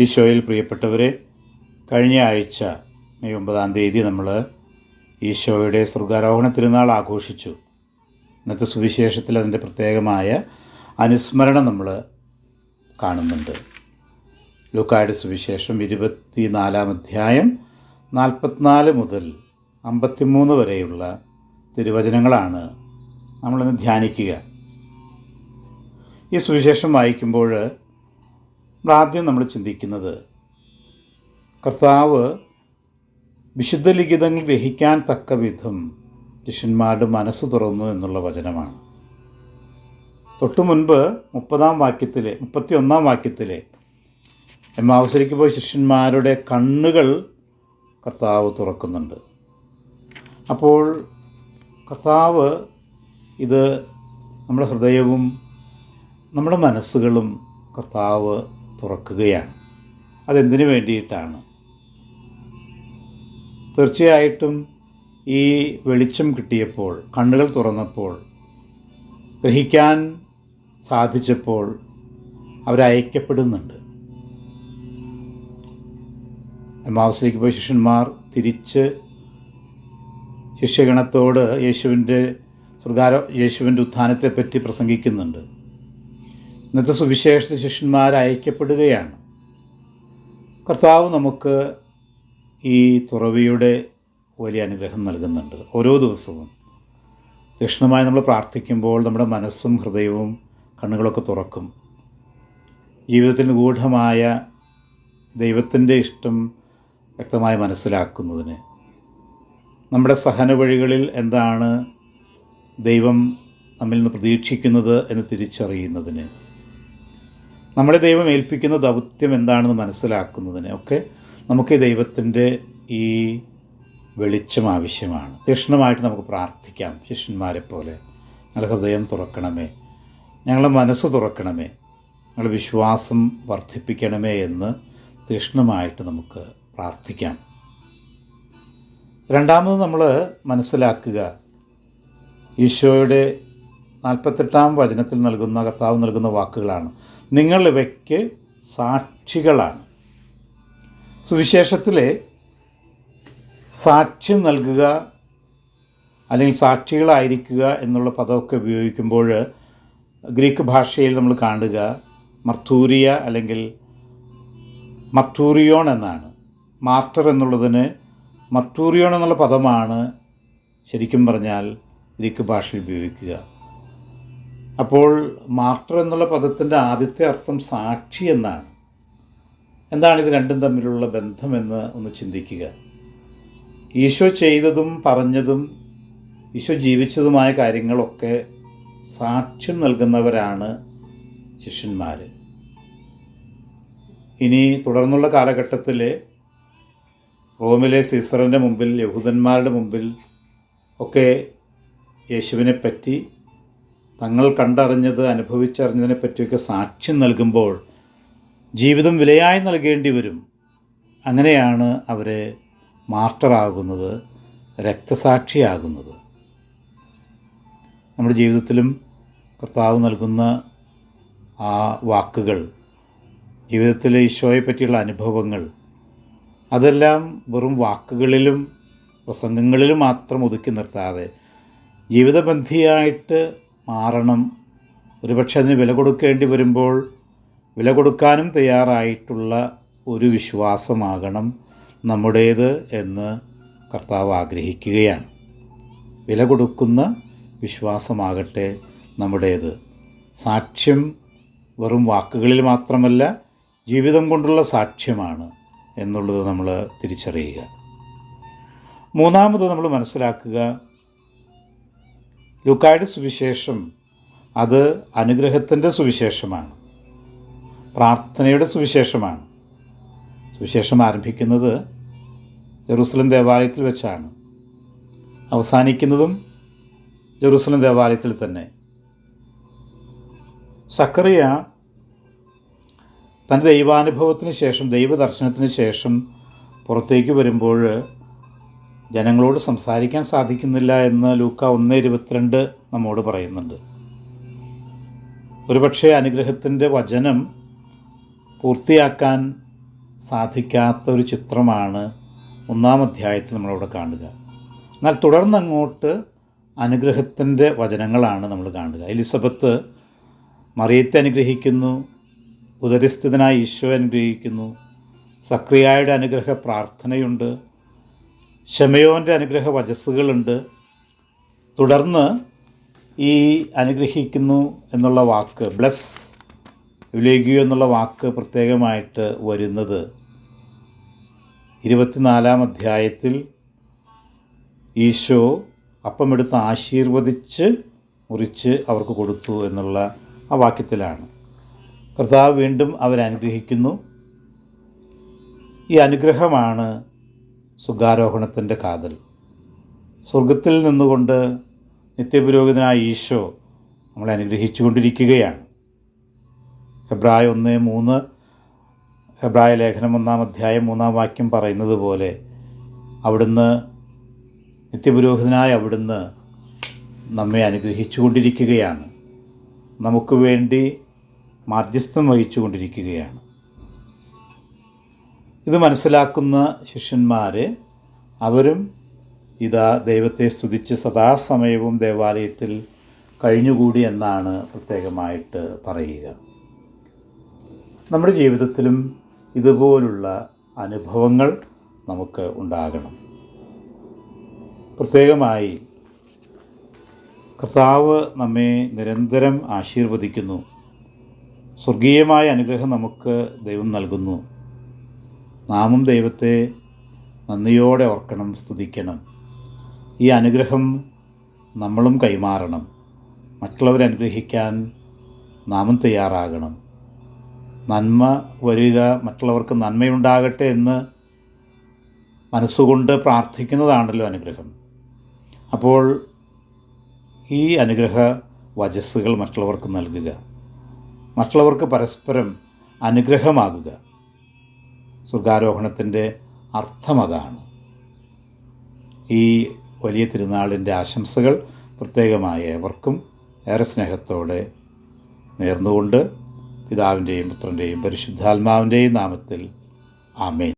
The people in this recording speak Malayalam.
ഈശോയിൽ പ്രിയപ്പെട്ടവരെ കഴിഞ്ഞ ആഴ്ച മെയ് ഒമ്പതാം തീയതി നമ്മൾ ഈശോയുടെ സ്വർഗാരോഹണ തിരുനാൾ ആഘോഷിച്ചു. ഇന്നത്തെ സുവിശേഷത്തിൽ അതിന്റെ പ്രത്യേകമായ അനുസ്മരണം നമ്മൾ കാണുന്നുണ്ട്. ലൂക്കായുടെ സുവിശേഷം ഇരുപത്തി നാലാം അധ്യായം നാൽപ്പത്തിനാല് മുതൽ അമ്പത്തിമൂന്ന് വരെയുള്ള തിരുവചനങ്ങളാണ് നമ്മളിന്ന് ധ്യാനിക്കുക. ഈ സുവിശേഷം വായിക്കുമ്പോൾ ആദ്യം നമ്മൾ ചിന്തിക്കുന്നത് കർത്താവ് വിശുദ്ധ ലിഖിതങ്ങൾ ഗ്രഹിക്കാൻ തക്ക വിധം ശിഷ്യന്മാരുടെ മനസ്സ് തുറന്നു എന്നുള്ള വചനമാണ്. തൊട്ടു മുൻപ് മുപ്പതാം വാക്യത്തിലെ മുപ്പത്തി ഒന്നാം വാക്യത്തിലെ എമാവസരിക്ക് പോയി ശിഷ്യന്മാരുടെ കണ്ണുകൾ കർത്താവ് തുറക്കുന്നുണ്ട്. അപ്പോൾ കർത്താവ് ഇത് നമ്മുടെ ഹൃദയവും നമ്മുടെ മനസ്സുകളും കർത്താവ് തുറക്കുകയാണ്. അതെന്തിനു വേണ്ടിയിട്ടാണ്? തീർച്ചയായിട്ടും ഈ വെളിച്ചം കിട്ടിയപ്പോൾ കണ്ണുകൾ തുറന്നപ്പോൾ ഗ്രഹിക്കാൻ സാധിച്ചപ്പോൾ അവരയക്കപ്പെടുന്നുണ്ട്. എമാവസിലേക്ക് പോയ ശിഷ്യന്മാർ തിരിച്ച് ശിഷ്യഗണത്തോട് യേശുവിന്റെ സ്വർഗാര യേശുവിന്റെ ഉത്ഥാനത്തെപ്പറ്റി പ്രസംഗിക്കുന്നുണ്ട്. ഇന്നത്തെ സുവിശേഷ ശിഷ്യന്മാർ അയക്കപ്പെടുകയാണ്. കർത്താവ് നമുക്ക് ഈ തുറവിയുടെ വലിയ അനുഗ്രഹം നൽകുന്നുണ്ട്. ഓരോ ദിവസവും തീക്ഷ്ണമായി നമ്മൾ പ്രാർത്ഥിക്കുമ്പോൾ നമ്മുടെ മനസ്സും ഹൃദയവും കണ്ണുകളൊക്കെ തുറക്കും. ജീവിതത്തിൽ ഗൂഢമായ ദൈവത്തിന്റെ ഇഷ്ടം വ്യക്തമായി മനസ്സിലാക്കുന്നതിന് നമ്മുടെ സഹന വഴികളിൽ എന്താണ് ദൈവം നമ്മിൽ നിന്ന് പ്രതീക്ഷിക്കുന്നത് എന്ന് തിരിച്ചറിയുന്നതിന് നമ്മളെ ദൈവം ഏൽപ്പിക്കുന്ന ദൗത്യം എന്താണെന്ന് മനസ്സിലാക്കുന്നതിന് ഒക്കെ നമുക്ക് ദൈവത്തിന്റെ ഈ വെളിച്ചം ആവശ്യമാണ്. തീക്ഷ്ണമായിട്ട് നമുക്ക് പ്രാർത്ഥിക്കാം. ശിഷ്യന്മാരെ പോലെ ഞങ്ങളുടെ ഹൃദയം തുറക്കണമേ. ഞങ്ങളുടെ മനസ്സ് തുറക്കണമേ. ഞങ്ങളുടെ വിശ്വാസം വർദ്ധിപ്പിക്കണമേ എന്ന് തീക്ഷ്ണമായിട്ട് നമുക്ക് പ്രാർത്ഥിക്കാം. രണ്ടാമത് നമ്മൾ മനസ്സിലാക്കുക ഈശോയുടെ നാൽപ്പത്തെട്ടാം വചനത്തിൽ നൽകുന്ന കർത്താവ് നൽകുന്ന വാക്കുകളാണ്. നിങ്ങൾ ഇവയ്ക്ക് സാക്ഷികളാണ്. സുവിശേഷത്തിലെ സാക്ഷ്യം നൽകുക അല്ലെങ്കിൽ സാക്ഷികളായിരിക്കുക എന്നുള്ള പദമൊക്കെ ഉപയോഗിക്കുമ്പോൾ ഗ്രീക്ക് ഭാഷയിൽ നമ്മൾ കാണുക മർത്തൂരിയ അല്ലെങ്കിൽ മർത്തൂറിയോൺ എന്നാണ്. മാർട്ടർ എന്നുള്ളതിന് മർത്തൂറിയോൺ എന്നുള്ള പദമാണ് ശരിക്കും പറഞ്ഞാൽ ഗ്രീക്ക് ഭാഷയിൽ ഉപയോഗിക്കുക. അപ്പോൾ മാർട്ടർ എന്നുള്ള പദത്തിന്റെ ആദ്യത്തെ അർത്ഥം സാക്ഷി എന്നാണ്. എന്താണ് ഇത് രണ്ടും തമ്മിലുള്ള ബന്ധമെന്ന് ഒന്ന് ചിന്തിക്കുക. ഈശോ ചെയ്തതും പറഞ്ഞതും ഈശോ ജീവിച്ചതുമായ കാര്യങ്ങളൊക്കെ സാക്ഷ്യം നൽകുന്നവരാണ് ശിഷ്യന്മാർ ഇനി തുടർന്നുള്ള കാലഘട്ടത്തിൽ റോമിലെ സീസറിന്റെ മുമ്പിൽ യഹൂദന്മാരുടെ മുമ്പിൽ ഒക്കെ യേശുവിനെ പറ്റി തങ്ങൾ കണ്ടറിഞ്ഞത് അനുഭവിച്ചറിഞ്ഞതിനെ പറ്റിയൊക്കെ സാക്ഷ്യം നൽകുമ്പോൾ ജീവിതം വിലയായി നൽകേണ്ടി വരും. അങ്ങനെയാണ് അവരെ മാർട്ടറാകുന്നത് രക്തസാക്ഷിയാകുന്നത്. നമ്മുടെ ജീവിതത്തിലും കർത്താവ് നൽകുന്ന ആ വാക്കുകൾ ജീവിതത്തിലെ ഈശോയെ പറ്റിയുള്ള അനുഭവങ്ങൾ അതെല്ലാം വെറും വാക്കുകളിലും പ്രസംഗങ്ങളിലും മാത്രം ഒതുക്കി നിർത്താതെ ജീവിതബന്ധിയായിട്ട് മാറണം. ഒരുപക്ഷെ അതിന് വില കൊടുക്കേണ്ടി വരുമ്പോൾ വില കൊടുക്കാനും തയ്യാറായിട്ടുള്ള ഒരു വിശ്വാസമാകണം നമ്മുടേത് എന്ന് കർത്താവ് ആഗ്രഹിക്കുകയാണ്. വില കൊടുക്കുന്ന വിശ്വാസമാകട്ടെ നമ്മുടേത്. സാക്ഷ്യം വെറും വാക്കുകളിൽ മാത്രമല്ല ജീവിതം കൊണ്ടുള്ള സാക്ഷ്യമാണ് എന്നുള്ളത് നമ്മൾ തിരിച്ചറിയുക. മൂന്നാമത് നമ്മൾ മനസ്സിലാക്കുക ലുക്കായുടെ സുവിശേഷം അത് അനുഗ്രഹത്തിന്റെ സുവിശേഷമാണ്. പ്രാർത്ഥനയുടെ സുവിശേഷമാണ്. സുവിശേഷം ആരംഭിക്കുന്നത് ജെറൂസലം ദേവാലയത്തിൽ വെച്ചാണ്. അവസാനിക്കുന്നതും ജെറൂസലം ദേവാലയത്തിൽ തന്നെ. സക്കറിയ തന്റെ ദൈവാനുഭവത്തിന് ശേഷം ദൈവദർശനത്തിന് ശേഷം പുറത്തേക്ക് വരുമ്പോൾ ജനങ്ങളോട് സംസാരിക്കാൻ സാധിക്കുന്നില്ല എന്ന് ലൂക്ക ഒന്ന് ഇരുപത്തിരണ്ട് നമ്മോട് പറയുന്നുണ്ട്. ഒരുപക്ഷെ അനുഗ്രഹത്തിന്റെ വചനം പൂർത്തിയാക്കാൻ സാധിക്കാത്ത ഒരു ചിത്രമാണ് ഒന്നാം അധ്യായത്തിൽ നമ്മളവിടെ കാണുക. എന്നാൽ തുടർന്ന് അങ്ങോട്ട് അനുഗ്രഹത്തിന്റെ വചനങ്ങളാണ് നമ്മൾ കാണുക. എലിസബത്ത് മറിയത്തെ അനുഗ്രഹിക്കുന്നു ഉദരസ്ഥിതനായ ഈശോ അനുഗ്രഹിക്കുന്നു സക്രിയായുടെ അനുഗ്രഹ പ്രാർത്ഥനയുണ്ട് ഷമയോന്റെ അനുഗ്രഹ വചസ്സുകളുണ്ട് തുടർന്ന് ഈ അനുഗ്രഹിക്കുന്നു എന്നുള്ള വാക്ക് ബ്ലസ് വിലേഗിയോ എന്നുള്ള വാക്ക് പ്രത്യേകമായിട്ട് വരുന്നത് ഇരുപത്തിനാലാം അധ്യായത്തിൽ ഈശോ അപ്പമെടുത്ത് ആശീർവദിച്ച് മുറിച്ച് അവർക്ക് കൊടുത്തു എന്നുള്ള ആ വാക്യത്തിലാണ്. കർത്താവ് വീണ്ടും അവരനുഗ്രഹിക്കുന്നു ഈ അനുഗ്രഹമാണ് സുഖാരോഹണത്തിന്റെ കാതൽ. സ്വർഗത്തിൽ നിന്നുകൊണ്ട് നിത്യപുരോഹിതനായ ഈശോ നമ്മളെ അനുഗ്രഹിച്ചു കൊണ്ടിരിക്കുകയാണ് ഹെബ്രായ ഒന്ന് മൂന്ന് ഹെബ്രായ ലേഖനം ഒന്നാം അധ്യായം മൂന്നാം വാക്യം പറയുന്നത് പോലെ അവിടുന്ന് നിത്യപുരോഹിതനായ അവിടുന്ന് നമ്മെ അനുഗ്രഹിച്ചു കൊണ്ടിരിക്കുകയാണ് നമുക്ക് വേണ്ടി മാധ്യസ്ഥം വഹിച്ചു കൊണ്ടിരിക്കുകയാണ് ഇത് മനസ്സിലാക്കുന്ന ശിഷ്യന്മാർ അവരും ഇതാ ദൈവത്തെ സ്തുതിച്ച് സദാസമയവും ദേവാലയത്തിൽ കഴിഞ്ഞുകൂടി എന്നാണ് പ്രത്യേകമായിട്ട് പറയുക. നമ്മുടെ ജീവിതത്തിലും ഇതുപോലുള്ള അനുഭവങ്ങൾ നമുക്ക് ഉണ്ടാകണം. പ്രത്യേകമായി കർത്താവ് നമ്മെ നിരന്തരം ആശീർവദിക്കുന്നു. സ്വർഗീയമായ അനുഗ്രഹം നമുക്ക് ദൈവം നൽകുന്നു. നാമും ദൈവത്തെ നന്ദിയോടെ ഓർക്കണം സ്തുതിക്കണം. ഈ അനുഗ്രഹം നമ്മളും കൈമാറണം. മറ്റുള്ളവരെ അനുഗ്രഹിക്കാൻ നാമും തയ്യാറാകണം. നന്മ വരിക മറ്റുള്ളവർക്ക് നന്മയുണ്ടാകട്ടെ എന്ന് മനസ്സുകൊണ്ട് പ്രാർത്ഥിക്കുന്നതാണല്ലോ അനുഗ്രഹം. അപ്പോൾ ഈ അനുഗ്രഹ വചസ്സുകൾ മറ്റുള്ളവർക്ക് നൽകുക. മറ്റുള്ളവർക്ക് പരസ്പരം അനുഗ്രഹമാകുക. സ്വർഗാരോഹണത്തിന്റെ അർത്ഥം അതാണ്. ഈ വലിയ തിരുനാളിന്റെ ആശംസകൾ പ്രത്യേകമായ ഏവർക്കും ഏറെ സ്നേഹത്തോടെ നേർന്നുകൊണ്ട് പിതാവിന്റെയും പുത്രന്റെയും പരിശുദ്ധാത്മാവിന്റെയും നാമത്തിൽ ആമേൻ.